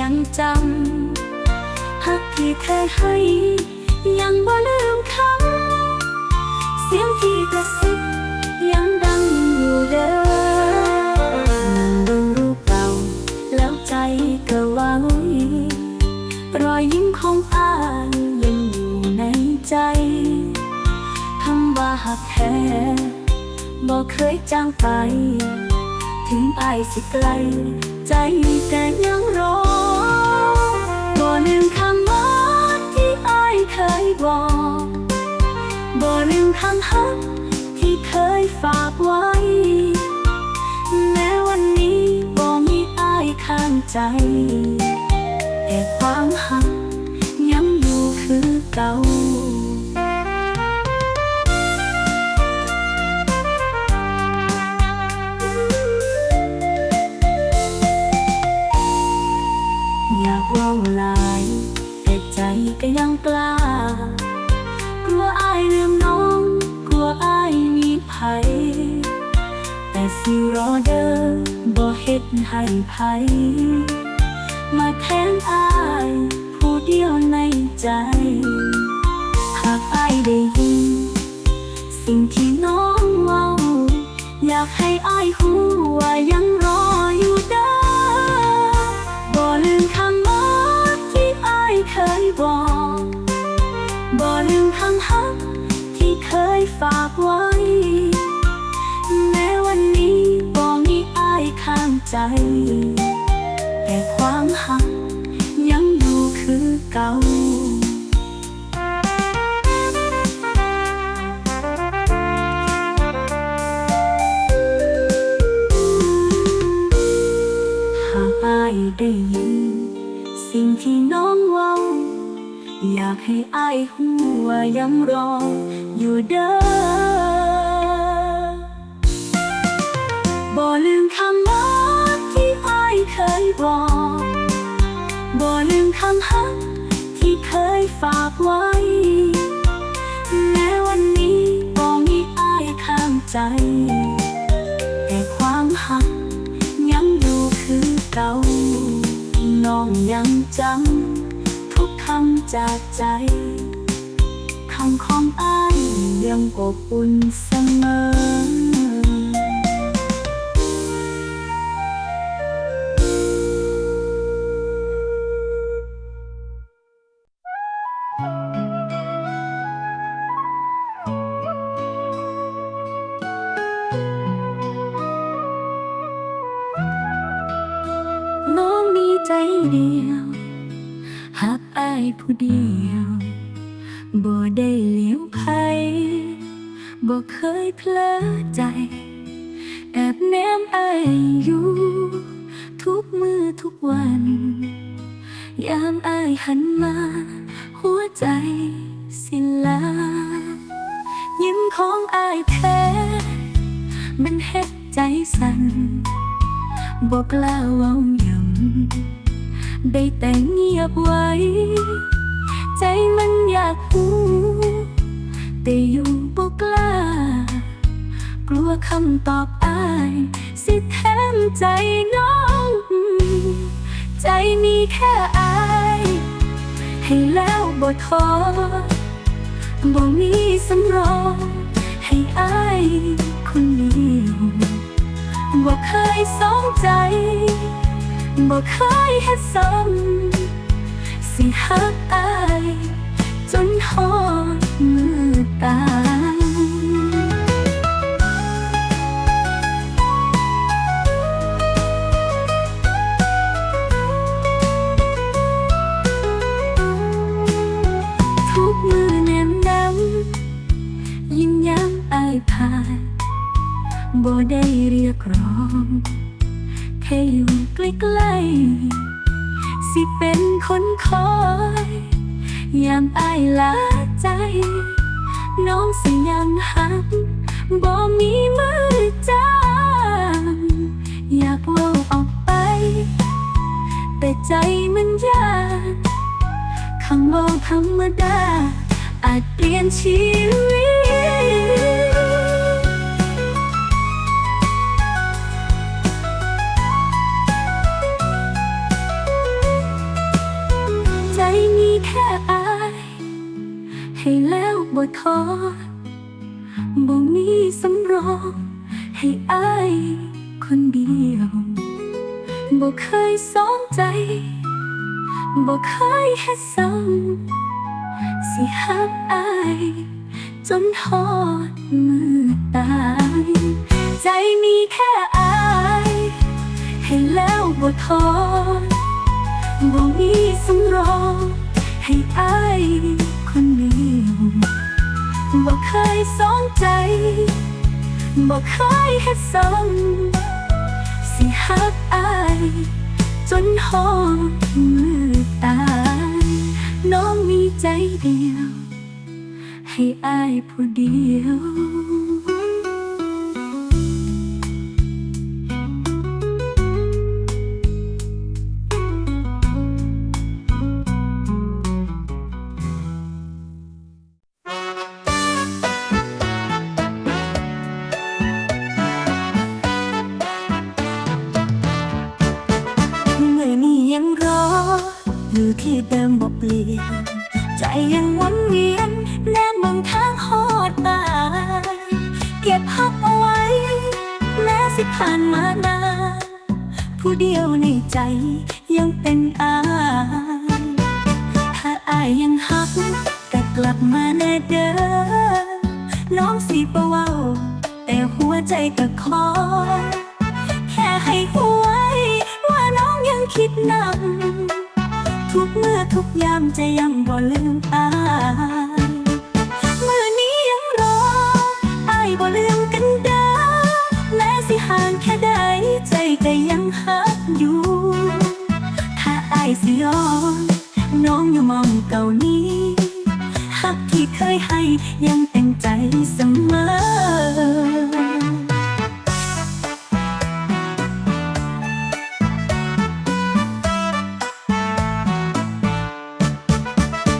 ยังจำหักที่เคยให้ ยังบ่ลืมคำเสียงที่กระซิบยังดังอยู่เด้อนั่งดูรูปเก่าแล้วใจก็วังรอยยิ้มของอายยังอยู่ในใจคำว่าหักแท้บอกเคยจางไป ถึงอายสิไกล ใจแต่ยังรอ ลืมคำว่าที่อายเคยบอกบ่ลืมคำฮักที่เคยฝากไว้ แม้วันนี้บ่มีอายข้างใจ แต่ความหักยังอยู่คือเก่า แต่ความหักยังอยู่คือเก่าหากอายได้ยิน สิ่งที่น้องเว้า อยากให้อายหูว่ายังรอ อยู่เด้อบ่ลืมคำ ฝากไว้ แม้วันนี้บ่มีอายข้างใจ แต่ความหักยังอยู่คือเก่าน้องยังจำทุกคำจากใจคำของอ้ายยังอบอุ่นเสมอ เดียวบ่ได้เลี้ยวไผบ่เคยเพลอใจ แอบแนมไออยู่ ทุกมือทุกวัน ยามไอหันมา หัวใจสิลา ยิ้มของไอแท้มันเฮ็ดใจสั่นบอกล้าว้า ใจมันอยากหูแต่อยู่บอกล้ากลัวคำตอบอาย สิแทนใจน้อง ใจมีแค่อาย ให้แล้วบ่ท้อบ่มีสำรอง ให้อายคนเดียวบ่เคยสองใจบ่เคยเฮ็ดซ้ำสิหักอาย จนหอดมือตาทุกมือแนมน้ำยิ้มย้ำอายผ่านบ่ได้เรียกร้องแค่อยู่ใกล้ๆสิเป็นคนามอายลาใจ น้องสิยังหักบ่มีมือจางอยากเว่าออกไป แต่ใจมันยากคำเว่าธรรมดา อาจเปลี่ยนชีวิต ให้แล้วบ่ท้อบ่มีสำรองให้อายคนเดียวบ่เคยสองใจบ่เคยเฮ็ดซ้ำสิหักอายจนทอดมือตายใจมีแค่อายให้แล้วบ่ท้อบ่มีสำรองให้อาย คนเดียวบ่เคยสนใจบ่เคยเฮ็ดซ้ำสิหักอายจนหอมมือตายน้องมีใจเดียว ให้อายผู้เดียว เก็บพักเอาไว้ แม้สิผ่านมานานผู้เดียวในใจยังเป็นอายถ้าอายยังหักก็กลับมาแน่เด้อน้องสิบ่เว้า แต่หัวใจก็ขอแค่ให้หวไว้ว่าน้องยังคิดนำทุกเมื่อทุกยามจะยังบ่ลืมอาย บ่ลืมกันเด้อแม้สิห่างแค่ใดใจก็ยังหักอยู่ ถ้าอายสิยอมน้องอยู่มองเก่านี้หักที่เคยให้ยังเต็มใจเสมอ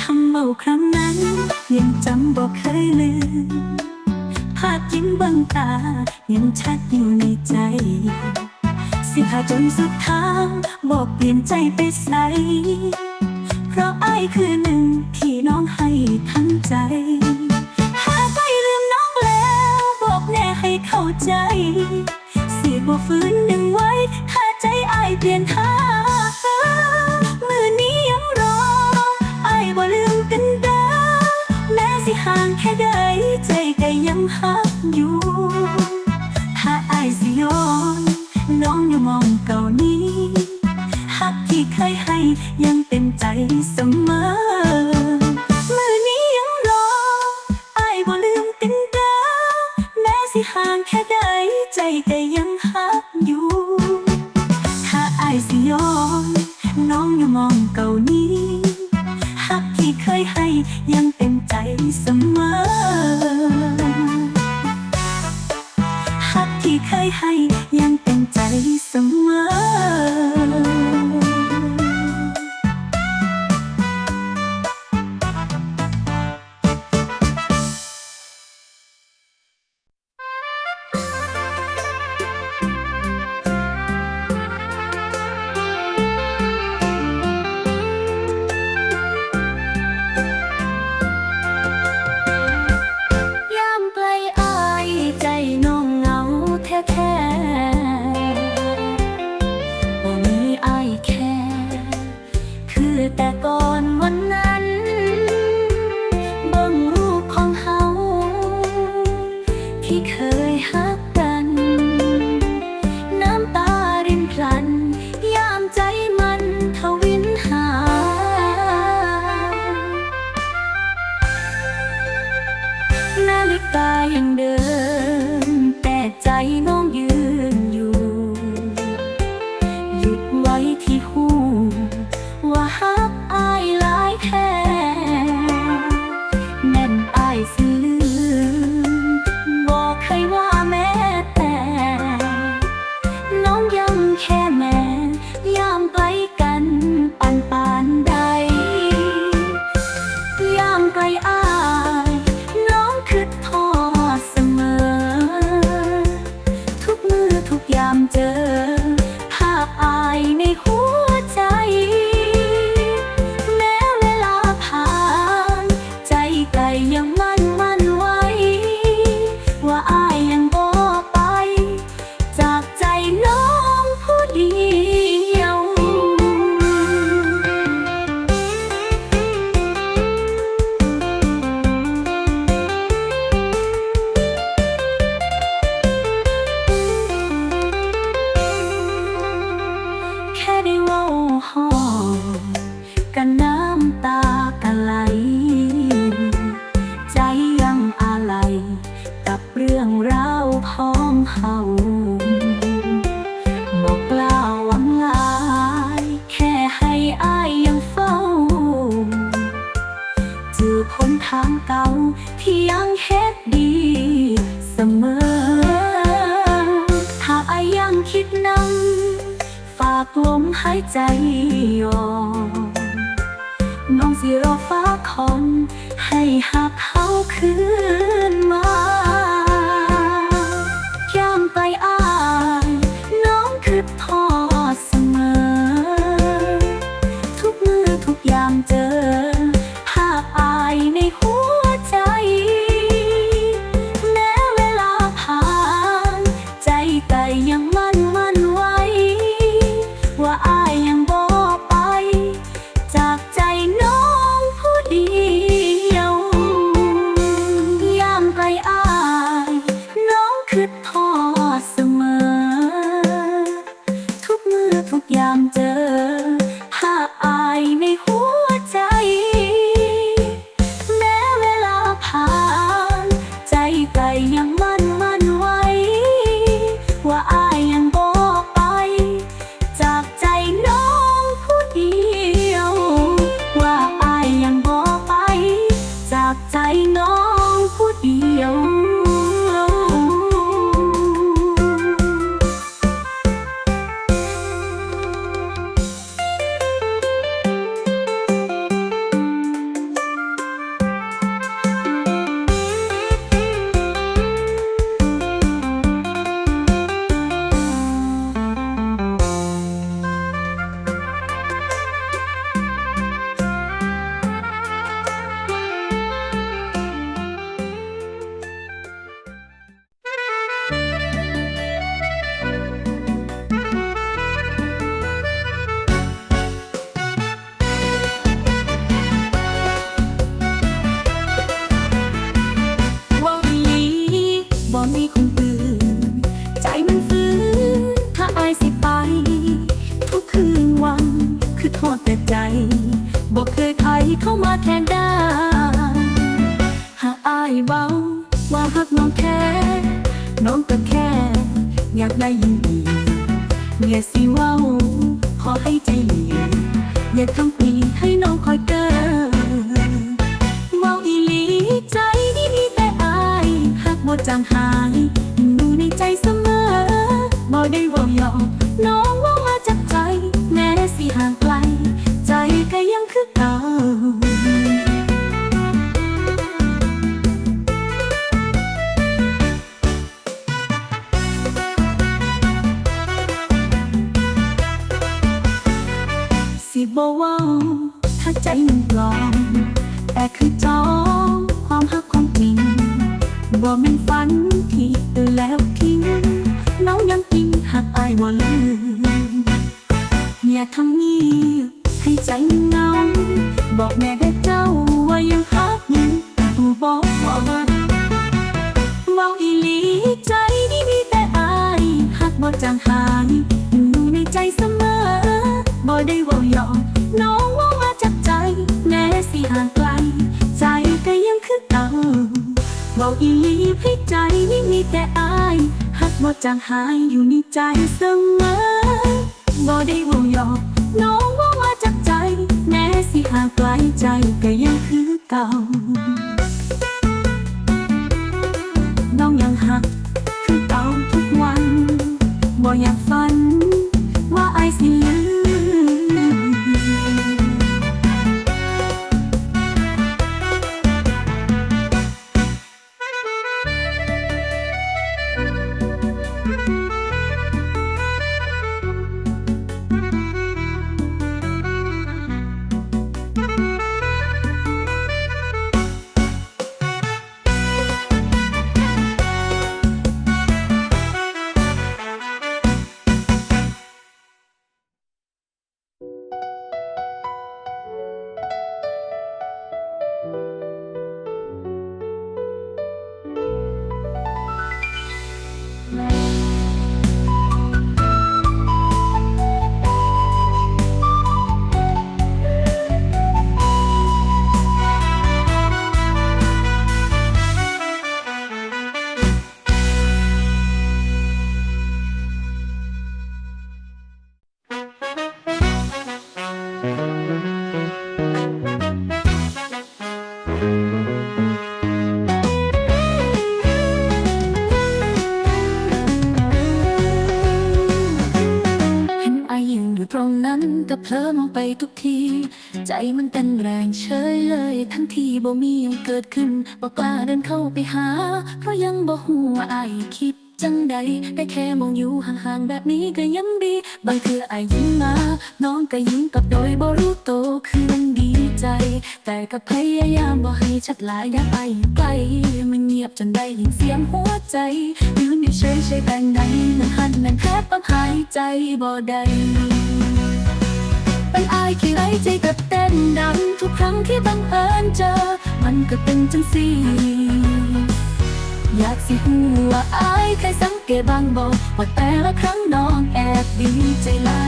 คำเมาครั้งนั้นยังจำบอกเคยลืม ภาพยิ้มเบังตา ยังชัดอยู่ในใจ สิพาจนสุดทางบอกเปลี่ยนใจไปใส เพราะไอ้ายคือหนึ่งที่น้องให้ทั้งใจ หักอยู่ ถ้าอายสิย้อนน้องอย่ามองเก่านี้หักที่เคยให้ยังเต็มใจเสมอมือนี้ยังรอไอ้ายบ่ลืมกันเด้อแม้สิห่างแค่ใดใจก็ยังหักอยู่ ถ้าอายสิย้อนน้องอย่ามองเก่านี้ พร้อมเฮาบอกกล่าวหวังลาย แค่ให้อายยังเฝ้าเจอคนทางเก่าที่ยังเฮ็ดดีเสมอ ถ้าอายยังคิดนำฝากลมหายใจยอมน้องสิรอฟ้าคอนให้หักเขาคืน เบา ว่าหักน้องแค่น้องก็แค่ อยากได้ยินดีอย่าสิเว้าขอให้ใจเย็นอย่าทำปีให้น้องคอยเกินเว้าอีหลีใจนี่มีแต่อายหักบ่จางหายอยู่ในใจเสมอ บ่เว้าถ้าใจมันปลอมแต่คือจองความหักความจริงบ่แม่นฝันที่ตื่นแล้วทิ้งน้องยังจริงหักอายบ่ลืมอย่าทำนี้ให้ใจเงา บอกแม่ได้ ว่ายอกน้องว่ามาจากใจ แม้สิห่างไกล ใจก็ยังคือเก่าเว้าอีหลีให้ใจนี่มีแต่อายหักบ่จางหายอยู่ในใจเสมอบ่ได้ว่ายอกน้องว่ามาจากใจ แม้สิห่างไกลใจก็ยังคือเก่าน้องยังหัก คือเก่าทุกวันบ่อยาก ไปทุกที ใจมันเต้นแรงเฉยเลย ทันทีบ่มียังเกิดขึ้นบ่กล้าเดินเข้าไปหา เพราะยังบ่ฮู้ว่าอายคิดจังใดได้แค่มองอยู่ห่างๆแบบนี้ก็ยังดีบางเทื่ออายยิ้มมา น้องก็ยิ้มกับโดยบ่รู้โตคือมันดีใจ แต่ก็พยายามบ่ให้ชัดหลายอยาไปไกลมันเงียบจนได้ยินเสียงหัวใจยืนอยู่เฉยๆแต่ไหนนั่นหันนั่นแทบต้องหายใจบ่ได้ เป็นอายที่ไรใจก็เต้นดังทุกครั้งที่บังเอิญเจอ มันก็เป็นจังสีอยากสิหูว่าอายเคยสังเกตบางบอกว่าแต่ละครั้งน้องแอบดีใจลา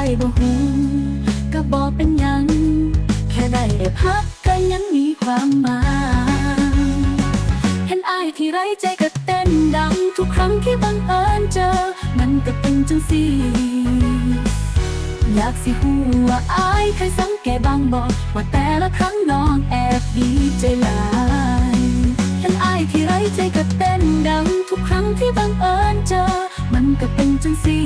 ายบ่หูก็บอกเป็นยัง แค่ได้พักก็ยังมีความหมายเห็นอายที่ไรใจก็เต้นดัง ทุกครั้งที่บังเอิญเจอ มันก็เป็นจังสีอยากสิหูว่าอายเคยสังเกตบางบอกว่าแต่ละครั้งน้องแอบดีใจหลายเห็นอายที่ไรใจก็เต้นดัง ทุกครั้งที่บังเอิญเจอ มันก็เป็นจังสี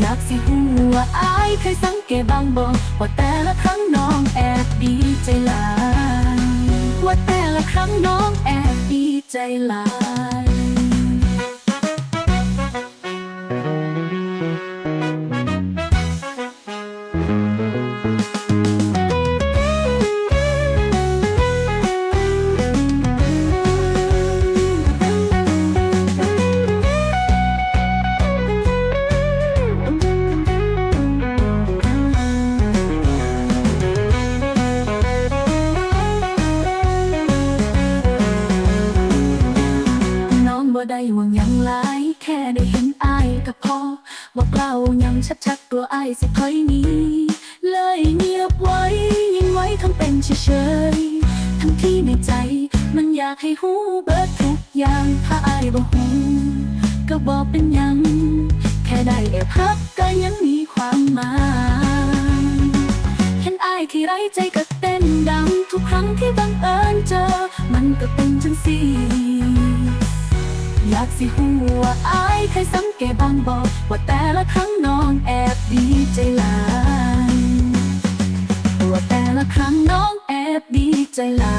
อยากสิหัว่าอายเคยสังเกตบางบอกว่าแต่ละครั้งน้องแอบดีใจลายว่าแต่ละครั้งน้องแอบดีใจลาย ทั้งที่ในใจ มันอยากให้หูเบิดทุกอย่าง ถ้าอายบ่หูก็บอกเป็นยัง แค่ได้แอบพักก็ยังมีความหมายเห็นอายที่ไรใจก็เต้นดัง ทุกครั้งที่บังเอิญเจอ มันก็เป็นจังสีอยากสิหูว่าอายเคยสังเกตบางบอกว่าแต่ละครั้งน้องแอบดีใจลาย ละครั้งน้องแอบดีใจลา